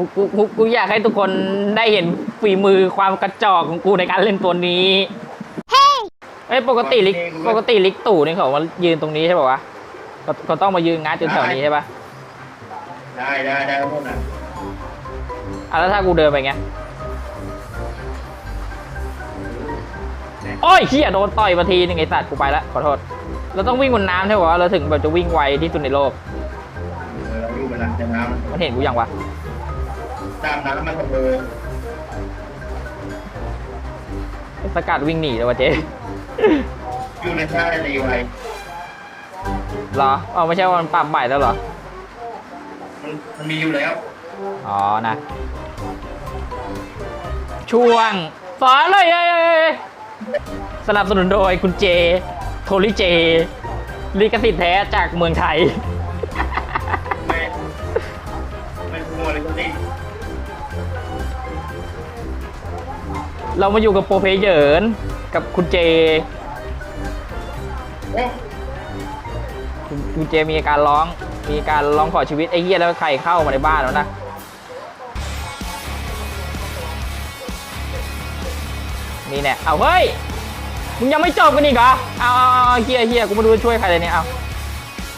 กูกูกูกูอยากให้ทุกคนได้เห็นฝีมือความกระจอกของกูในการเล่นตัวนี้เอ้ยปกติลิกปกติลิกตู่นี่เขามายืนตรงนี้ใช่ป่าวะเขาเขาต้องมายืนงัดจนแถวนี้ใช่ปะได้ได้ได้หมดอะอะแล้วถ้ากูเดินไปไงโอ้ยเฮียโดนต่อยมาทีนึงไอสัตว์กูไปละขอโทษ เราต้องวิ่งบนน้ำใช่ป่าวะเราถึงแบบจะวิ่งไวที่สุดในโลก เออเราอยู่บนหลังจากน้มันเห็นกูยังวะำ ตามน้ำมันเสมอสกัดวิ่งหนีเลยวะเจ๊อยู่ในท่ารีไวเหรออ๋อไม่ใช่ว่ามันปรับใหม่แล้วเหรอ มันมันมีอยู่แล้ว อ๋อนะ ช่วงสอนเลยเอ้ยเอ้ยเอ้ยสนับสนุนโดยคุณเจ โทริเจ ลิขสิทธิ์แท้จากเมืองไทย เรามาอยู่กับโปรเพเยอร์นกับคุณเจโอ้คุณคุณเจมีการร้อง มีการร้องขอชีวิตไอ้เหี้ยแล้วใครเข้ามาในบ้านแล้วนะ นี่แน่เอาเฮ้ย มึงยังไม่จบกันอีกเหรอ เอาเอาเอาเฮียเฮียกูไม่รู้จะช่วยใครเลยเนี่ย เอา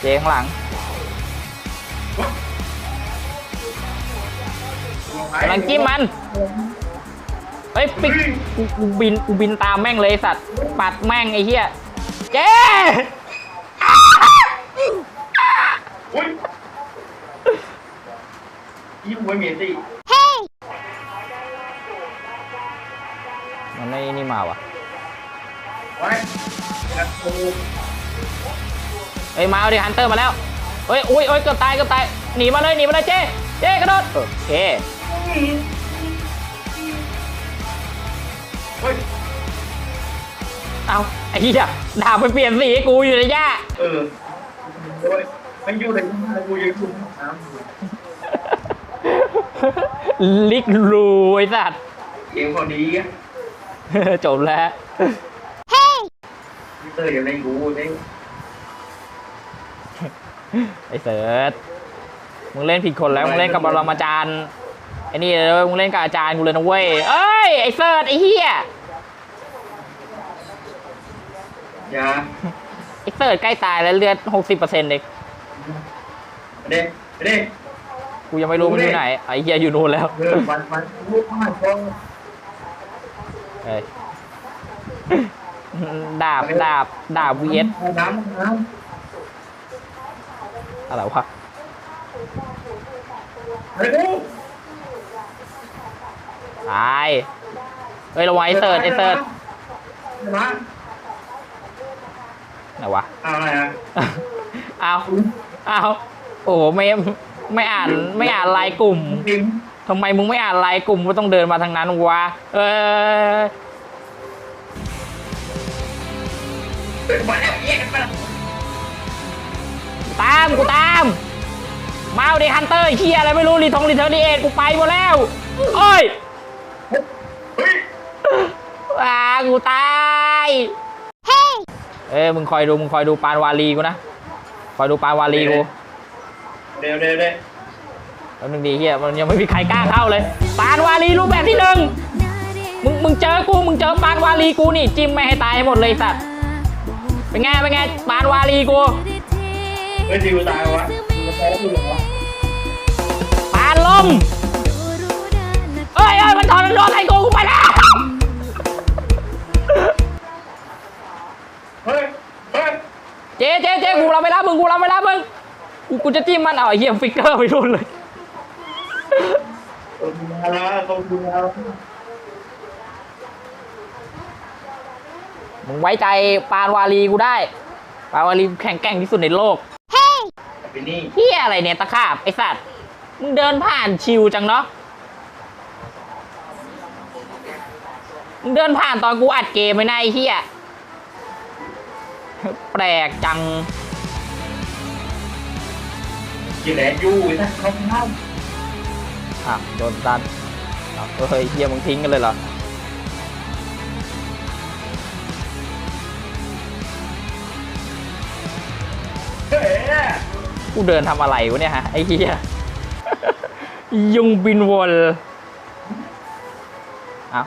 เจข้างหลังกำลังจิ้มมัน เฮ้ยปิกกูกูบินกูบินตามแม่งเลยไอ้สัตว์ปัดแม่งไอ้เหี้ยเจ๊อุ้ยยี่หัวเมียสิมันไม่นี่มาวะไว้กระตูเฮ้ยมาเอาดิฮันเตอร์มาแล้วเฮ้ยอุ้ยโอ้ยเกือบตายเกือบตายหนีมาเลยหนีมาเลยเจ๊เจ๊กระโดดโอเค เฮ้ย เอาไอ้เหี้ยดาบไปเปลี่ยนสีให้กูอยู่ในหญ้าเออโอ้ยมันอยู่ในท่ากูยังอยู่น้ำอยู่ลิกรูไอ้สัตว์ เกมคนนี้อะจบแล้ว พี่เตอร์อยู่ในกูนี่ไอ้เสิร์ชมึงเล่นผิดคนแล้ว มึงเล่นกับปรมาจารย์ไอ้นี่เลยมึงเล่นกับอาจารย์กูเลยนะเว้ยเอ้ ย ไอ้เสิร์ชไอ้เหี้ยยาไอ้เสิร์ชใกล้ตายแล้วเลือดหกสิบเปอร์เซ็นต์เองเด็กเด็กกูยังไม่รู้มันอยู่ไหน ไอ้เหี้ยอยู่นู่นแล้วเออวันวันลูกมากก็เฮ้ยดาบดาบดาบเวียดน้ำน้อะไรวะำเฮ้ย กูตายเฮ้ยระวังไอ้เสิร์ชไอ้เสิร์ชมาไหนวะเอาอะไรอะเอาเอาโอ้โหไม่ไม่อ่านไม่อ่านไลน์กลุ่มจริงทำไมมึงไม่อ่านไลน์กลุ่มว่าต้องเดินมาทางนั้นวะเออมาแล้วแยกกันตามกูตาม มาเอาดิฮันเตอร์เฮียอะไรไม่รู้รีทงรีเทอร์ดีเอ็ดกูไปหมดแล้ว โอ้ย เฮ้ยอ่ากูตายเอ้ยมึงคอยดูมึงคอยดูปานวาลีกูนะคอยดูปานวาลีกูเร็วเร็วเร็วแล้วนึงดีเฮียมันยังไม่มีใครกล้าเข้าเลย ปานวาลีรูปแบบที่หนึ่งมึงมึงเจอกูมึงเจอปานวาลีกูนี่จิ้มไม่ให้ตายให้หมดเลยสัตว์เป็นไงเป็นไงปานวาลีกูเฮ้ยดิวตายวะดิวตายแล้วดิววะปานลมเอ้ ยเอ้ยมันถอนมันโดนไอ้กูกูไปแล้วเฮ้ยเฮ้ยเจ๊เจ๊เจ๊กูรับไปแล้วมึงกูรับไปแล้วมึงกูกูจะจิ้มมันเอาไอ้เหี้ยฟิกเกอร์ไปรุ่นเลยขอบคุณครับขอบคุณครับมึงไว้ใจปานวาลีกูได้ ปานวาลีแข็งแกร่งที่สุดในโลกเป็นนี่ เฮียอะไรเนี่ยตะขาบไอ้สัตว์มึงเดินผ่านชิวจังเนาะ มึง เดินผ่านตอนกูอัดเกมไม่นายเฮียแปลกจังอยู่ไหนอยู่นะเขาห้ามอะโดนตันอ้าวเฮ้ยเฮียมึงทิ้งกันเลยเหรอเฮ้ยกูเดินทำอะไรวะเนี่ยฮะ ไอ้เฮียยุงบินวนเอา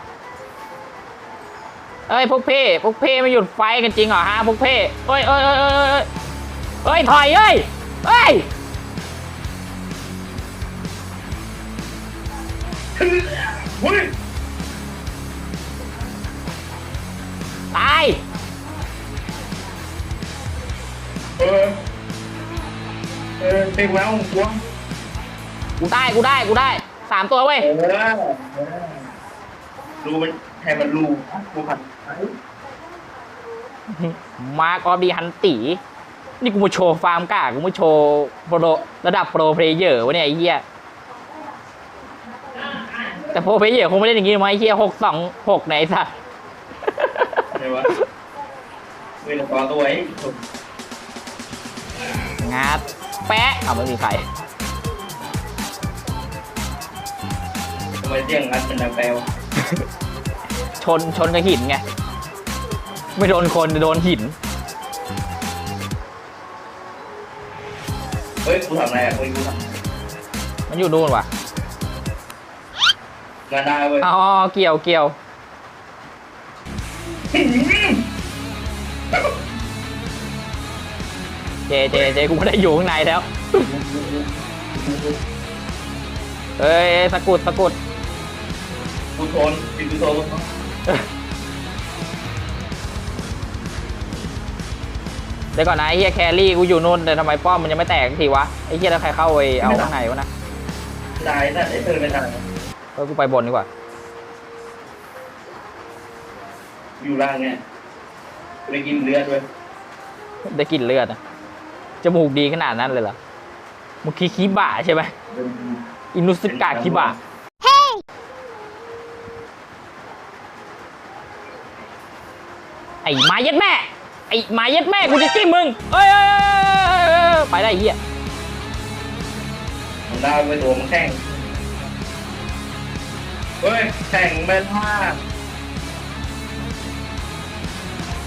เอ้ยพวกเพ่พวกเพ่ไม่หยุดไฟกันจริงเหรอฮะพวกเพ่เอ้ยเอ้ยเอ้ยเอ้ยเอ้ยเอ้ยถอยเอ้ยเอ้ยเฮ้ยตายเออเออเต็มแล้วกลัวกูได้กูได้กูได้สามตัวเว้ยเออรูมัน ให้มันรูรูผัดมาร์กออฟดีฮันตีนี่กูมาโชว์ฟาร์มกล้ากูมาโชว์โปรระดับโปรเพลเยอร์วะเนี่ยไอ้เหี้ยแต่โปรเพลเยอร์คงไม่เล่นอย่างงี้หรอกมั้งไอ้เหี้ยหกสองหกไหนสัตว์ไงวะเวลาต่อตัวไอ้งัดแปะเอาไม่มีใครทำไมเสียงงัดเป็นแปลว ชนชนกับหินไง ไม่โดนคนโดนหิน เฮ้ยกูทำอะไรอะเฮ้ยกูทมันอยู่นู่นว่ะำงานได้เว้ยอ๋อเกี่ยวเกี่ยวเจเจเจกูไม่ได้อยู่ข้างในแล้วเอ้ยสะกุดสะกุดกูโทนปิดกูโทน เดี๋ยวก่อนนะไอ้เฮียแครี่กูอยู่นู่นแต่ทำไมป้อมมันยังไม่แตกสักทีวะไอ้เฮียแล้วใครเข้าไปเอาข้างในวะนะได้น่ะไอ้เธอไม่ได้เออกูไปบนดีกว่า อยู่ล่างเนี่ยไปกินเลือดเว้ยได้กลิ่นเลือดนะจมูกดีขนาดนั้นเลยเหรอมุคิคิบะใช่ไหมอินุสกะคิบะ ไอ้หมาเย็ดแม่ ไอ้หมาเย็ดแม่กูจะจิ้มมึงเอ้ยเอ้ยเอ้ยเอ้ยเอ้ยเอ้ยไปได้ไอ้เหี้ยมันได้ไปตัวมันแข่งเฮ้ยแข่งเป็นห้า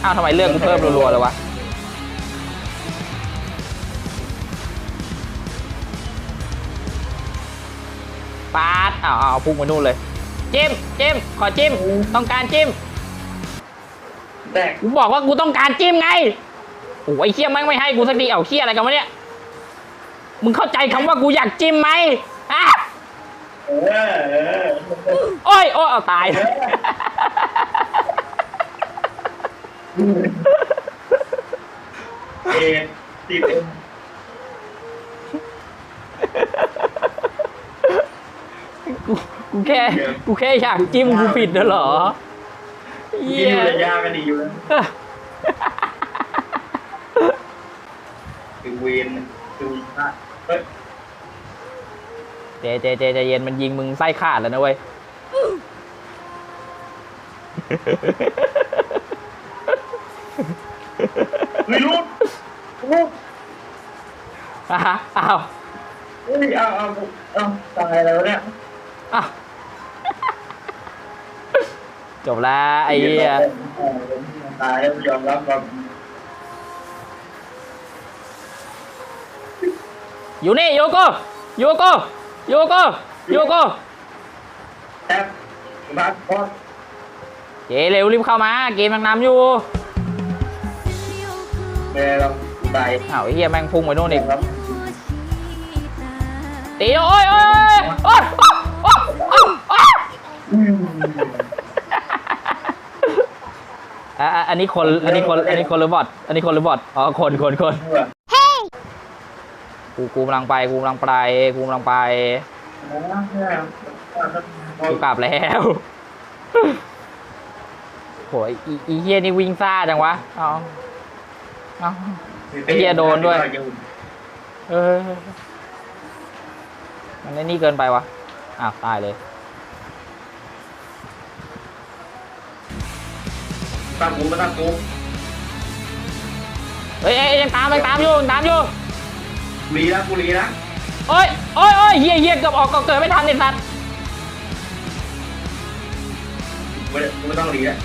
อ้าวทำไมเลือดกูเพิ่มรัวๆเลยวะปาดอ้าวอ้าวพุ่งมานู่นเลยจิ้มจิ้มขอจิ้มต้องการจิ้ม แตกกูบอกว่ากูต้องการจิ้มไงโอ้ยไอ้เคี้ยแม่งไม่ให้กูสักทีเอาเคี้ยอะไรกันวะเนี่ยมึงเข้าใจคำว่ากูอยากจิ้มไหมอะเออเออโอ้ยโอ้ยเอาตาย เอติดเอ็มกูกูแค่กูแค่อยากจิ้มกูผิดนะเหรอ เหี้กินยอยู่ระยะกันดีอยู่แล้วคือเวนคือวีซ่าเฮ้ยเจเจเจใจเย็นมันยิงมึงไส้ขาดแล้วนะเว้ยเฮ้ยลูกลูกอะฮะอ้าวเฮ้ยเอาเอาเอาตายแล้วเนี่ยอ้าว จบแล้วไอ้เหี้ยตายแล้วยอมรับความอยู่นี่โยโกโยโกโยโกโยโกแทบบักพอดเจเร็วรีบเข้ามา เกมยังนำอยู่แม่เราตายอ้าวไอ้เหี้ยแม่งพุ่งไปโน่นอีกครับตีโอ้ยโอ้ยโอ้ยโอ้ยโอ้ยโอ้ยโอ้ยอะอะอันนี้คน อันนี้คน อันนี้คนหรือบอทอันนี้คนหรือบอทอ๋อ คน คน คน กู กูกำลังไป กูกำลังไป กูกำลังไป กูกลับแล้วโหยอีอีเฮียนี่วิ่งซ่าจังวะ เอาเอาไอ้เหี้ยโดนด้วย เออ มันไอ้นี่เกินไปวะ อ้าวตายเลย ตามกูมาตามกูเฮ้ยเอ้ยยังตามยังตามอยู่ยังตามอยู่รีนะกูรีนะโอ้ยโอ้ยโอ้ยเฮียเฮียเกือบออกก็เกิดไม่ทันไอ้สัตว์ไม่กูไม่ต้องรีแล้ว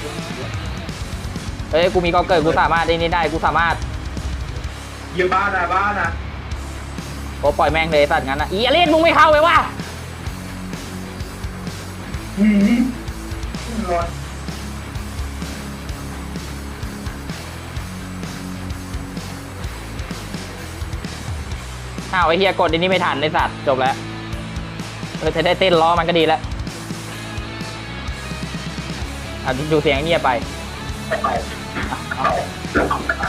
เฮ้ยกูมีก็เกิดกูสามารถได้นี่ได้กูสามารถเยี่ยบ้านนะบ้านนะโอ้ปล่อยแม่งเลยไอ้สัตว์งั้นนะอีอลิสมึงไม่เข้าไปวะอืมร้อน อ้าวไอเฮียกดอันนี้ไม่ทันไอสัตว์จบแล้วเออจะได้เต้นล้อมันก็ดีแล้วอะดูเสียงเงียบไป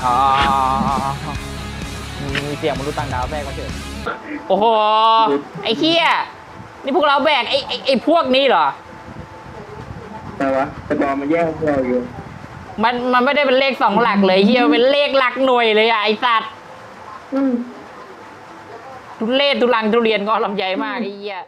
อ๋อมีเสียงมนุษย์ต่างดาวแทรกมาเฉยโอ้โห ไอ้เฮียนี่พวกเราแบกไอ้ไอ้ไอ้พวกนี้เหรอแต่วะแต่บอมันแย่งพวกเราอยู่ มันมันไม่ได้เป็นเลขสองหลักเลยเฮียเป็นเลขหลักหน่วยเลยอะไอสัตว์ ทุเรศทุลังทุเรียนก็ลำใหญ่มากไอ้เฮีย